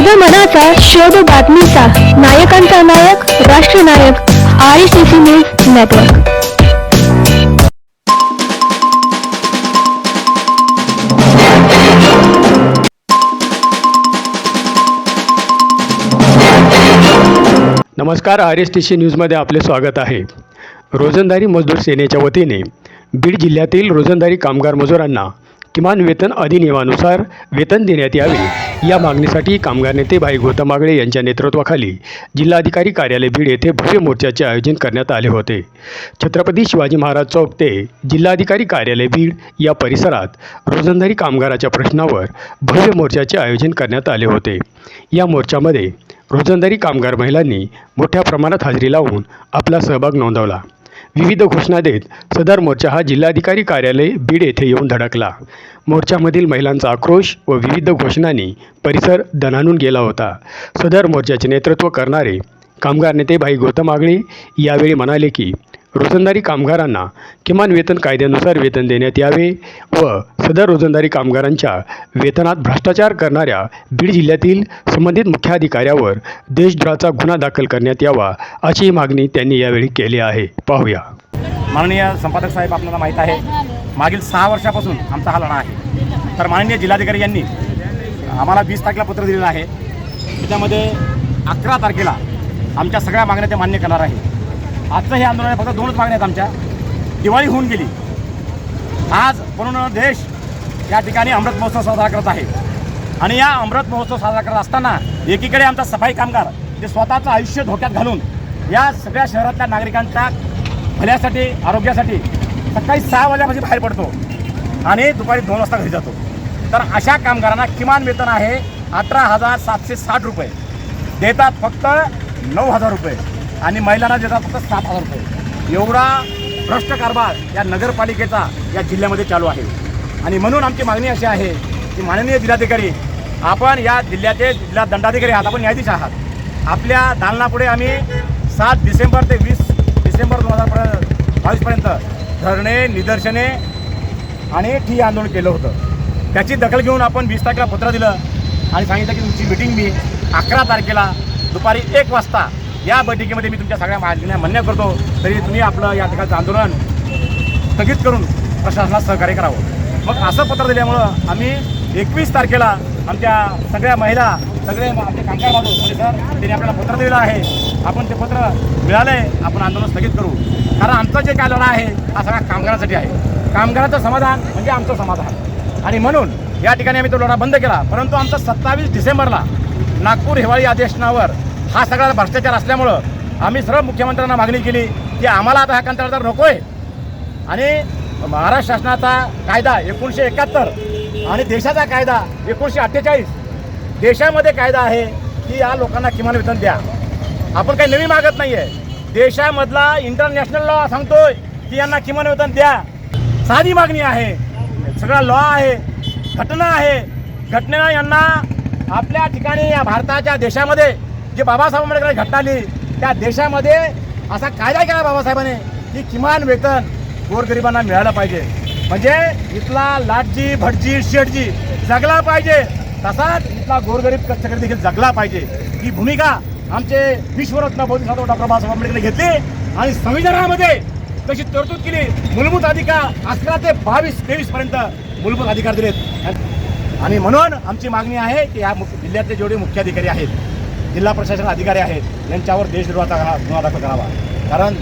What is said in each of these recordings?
कायदा मनाचा शोध बातमीचा नायकांचा नायक राष्ट्रनायक R C C news network. नमस्कार आर एस टी सी न्यूजमध्ये आपले स्वागत आहे. रोजंदारी मजदूर सेनेच्या वतीने बीड जिल्ह्यातील रोजंदारी कामगार मजुरांना किमान वेतन अधिनियमानुसार वेतन देण्यात यावे. या मागणीसाठी कामगार नेते भाई गौतम आगळे यांच्या नेतृत्वाखाली जिल्हाधिकारी कार्यालय बीड येथे भव्य मोर्चाचे आयोजन करण्यात आले होते. छत्रपती शिवाजी महाराज चौक ते जिल्हाधिकारी कार्यालय बीड या परिसरात रोजंदारी कामगाराच्या प्रश्नावर भव्य मोर्चाचे आयोजन करण्यात आले होते. या मोर्चामध्ये रोजंदारी कामगार महिलांनी मोठ्या प्रमाणात हजेरी लावून आपला सहभाग नोंदवला. विविध घोषणा देत सदर मोर्चा हा जिल्हाधिकारी कार्यालय बीड येथे येऊन धडकला. मोर्चामधील महिलांचा आक्रोश व विविध घोषणांनी परिसर दणानून गेला होता. सदर मोर्चाचे नेतृत्व करणारे कामगार नेते भाई गौतम आगळे यावेळी म्हणाले की रोजंदारी कामगारांना किमान वेतन कायद्यानुसार वेतन देण्यात यावे व सदर रोजंदारी कामगारांच्या वेतनात भ्रष्टाचार करणाऱ्या बीड जिल्ह्यातील संबंधित मुख्याधिकाऱ्यावर देशद्रोहाचा गुन्हा दाखल करण्यात यावा अशी मागणी त्यांनी यावेळी केली आहे. पाहूया. माननीय संपादक साहेब आपल्याला माहीत आहे मागील सहा वर्षापासून आमचा हा लढा आहे. तर माननीय जिल्हाधिकारी यांनी आम्हाला वीस तारखेला पत्र दिलेलं आहे. त्याच्यामध्ये अकरा तारखेला आमच्या सगळ्या मागण्या ते मान्य करणार आहे. आजचं हे आंदोलन फक्त दोनच मागण्या आहेत आमच्या. दिवाळी होऊन गेली. आज पूर्ण देश या ठिकाणी अमृत महोत्सव साजरा करत आहे. आणि या अमृत महोत्सव साजरा करत असताना एकीकडे आमचा सफाई कामगार जे स्वतःचं आयुष्य धोक्यात घालून या सगळ्या शहरातल्या नागरिकांच्या भल्यासाठी आरोग्यासाठी सकाळी सहा वाजल्यापासून बाहेर पडतो आणि दुपारी दोन वाजता घरी जातो. तर अशा कामगारांना किमान वेतन आहे अठरा हजार सातशे साठ रुपये. देतात फक्त नऊ हजार रुपये. आणि महिलांना देतात फक्त सात हजार रुपये. एवढा भ्रष्ट कारभार या नगरपालिकेचा या जिल्ह्यामध्ये चालू आहे. आणि म्हणून आमची मागणी अशी आहे की माननीय जिल्हाधिकारी आपण या जिल्ह्याचे जिल्हा दंडाधिकारी आहात आपण न्यायाधीश आहात. आपल्या दालनापुढे आम्ही सात डिसेंबर ते वीस डिसेंबर दोन हजार बावीसपर्यंत धरणे निदर्शने आणि ठी आंदोलन केलं होतं. त्याची दखल घेऊन आपण वीस तारखेला पत्र दिलं आणि सांगितलं की तुमची मिटिंग मी अकरा तारखेला दुपारी एक वाजता या बैठकीमध्ये मी तुमच्या सगळ्या मागण्या मान्य करतो. तरी तुम्ही आपलं या ठिकाणचं आंदोलन स्थगित करून प्रशासनाला सहकार्य करावं. मग असं पत्र दिल्यामुळं आम्ही एकवीस तारखेला आमच्या सगळ्या महिला सगळे आमचे कामगार बांधव म्हणजे सर त्यांनी आपल्याला पत्र दिलेलं आहे. आपण ते पत्र मिळालं आहे आपण आंदोलन स्थगित करू. कारण आमचा जे काय लढा आहे हा सगळा कामगारांसाठी आहे. कामगाराचं समाधान म्हणजे आमचं समाधान. आणि म्हणून या ठिकाणी आम्ही तो लढा बंद केला. परंतु आमचा सत्तावीस डिसेंबरला नागपूर हिवाळी अधिवेशनावर हा सगळा भ्रष्टाचार असल्यामुळं आम्ही सर्व मुख्यमंत्र्यांना मागणी केली की आम्हाला आता हा कंत्राटदार नको आहे आणि महाराष्ट्र शासनाचा कायदा एकोणीसशे एकाहत्तर आणि देशाचा कायदा एकोणीसशे अठ्ठेचाळीस देशामध्ये कायदा आहे की या लोकांना किमान वेतन द्या. आपण काही नवीन मागत नाही आहे देशामधला इंटरनॅशनल लॉ सांगतोय की यांना किमान वेतन द्या. साधी मागणी आहे. सगळा लॉ आहे. घटना आहे. घटनेनं यांना आपल्या ठिकाणी या भारताच्या देशामध्ये जे बाबासाहेब आंबेडकरांनी घटना लिहिली त्या देशामध्ये असा कायदा केला बाबासाहेबांनी की किमान वेतन गोरगरिबांना मिळालं पाहिजे. म्हणजे इथला लाटजी भटजी शेटजी जगला पाहिजे तसाच इथला गोरगरीब कष्टकरी देखील जगला पाहिजे. ही भूमिका आमचे विश्वरत्न बोधिसत्व डॉक्टर बाबासाहेब आंबेडकरांनी घेतली आणि संविधानामध्ये तशी तरतूद केली. मूलभूत अधिकार अकरा ते बावीस तेवीस पर्यंत मूलभूत अधिकार दिलेत. आणि म्हणून आमची मागणी आहे की या जिल्ह्यातले जेवढे मुख्याधिकारी आहेत जिल्हा प्रशासन अधिकारी आहेत यांच्यावर देशद्रोहाचा गुन्हा दाखल करावा. कारण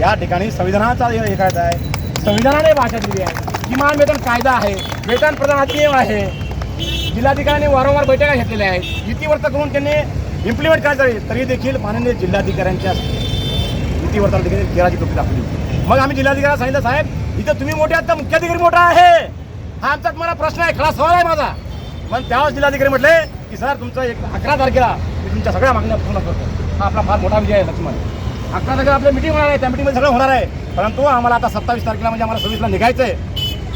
या ठिकाणी संविधानाचा हे कायदा आहे. संविधानाने भाषा दिली आहे. किमान वेतन कायदा आहे वेतन प्रधान अधिनियम आहे. जिल्हाधिकाऱ्यांनी वारंवार बैठका घेतलेल्या आहेत. युतीवर्त करून त्यांनी इम्प्लिमेंट करायचं तरी देखील माननीय जिल्हाधिकाऱ्यांच्या युतीवर्ताला देखील केराची टोपी दाखवली मग आम्ही जिल्हाधिकाऱ्याला सांगितलं साहेब इथं तुम्ही मोठे आहात तर मुख्याधिकारी मोठा आहे. हा आमचा तुम्हाला प्रश्न आहे खरा सवाल आहे माझा. पण त्यावेळेस जिल्हाधिकारी म्हटले की सर तुमचं एक अकरा तारखेला तुमच्या सगळ्या मागण्या पूर्ण करतो. हा आपला फार मोठा विजय आहे लक्ष्मण. अकरा तारखेला आपल्या मिटिंग होणार आहे त्या मिटिंगमध्ये सगळं होणार आहे. परंतु आम्हाला आता सत्तावीस तारखेला म्हणजे आम्हाला सव्वीसला निघायचं आहे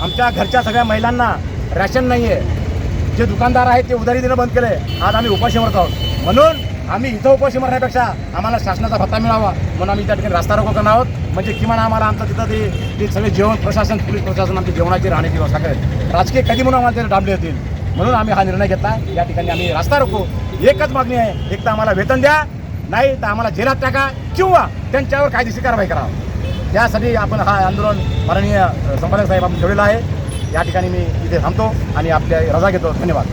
आमच्या घरच्या सगळ्या महिलांना रॅशन नाही आहे जे दुकानदार आहेत ते उधारी देणं बंद केलंय. आज आम्ही उपाशी आहोत. म्हणून आम्ही इथं उपाशी मरण्यापेक्षा आम्हाला शासनाचा भत्ता मिळावा. म्हणून आम्ही त्या ठिकाणी रास्ता रोको करणार आहोत. म्हणजे किमान आम्हाला आमचं तिथं ते ते सगळे जेवण प्रशासन पोलीस प्रशासन आमची जेवणाची राहण्याची व्यवस्था करेल राजकीय कधी म्हणून आम्हाला त्याला डांबले होतील म्हणून आम्ही हा निर्णय घेतला. या ठिकाणी आम्ही रास्ता रोको. एकच मागणी आहे. एक तर आम्हाला वेतन द्या नाही तर आम्हाला जेलात टाका किंवा त्यांच्यावर कायदेशीर कारवाई करा. त्यासाठी आपण हा आंदोलन माननीय संपादक साहेब आपण ठेवलेला आहे. या ठिकाणी मी इथे थांबतो आणि आपल्या रजा घेतो. धन्यवाद.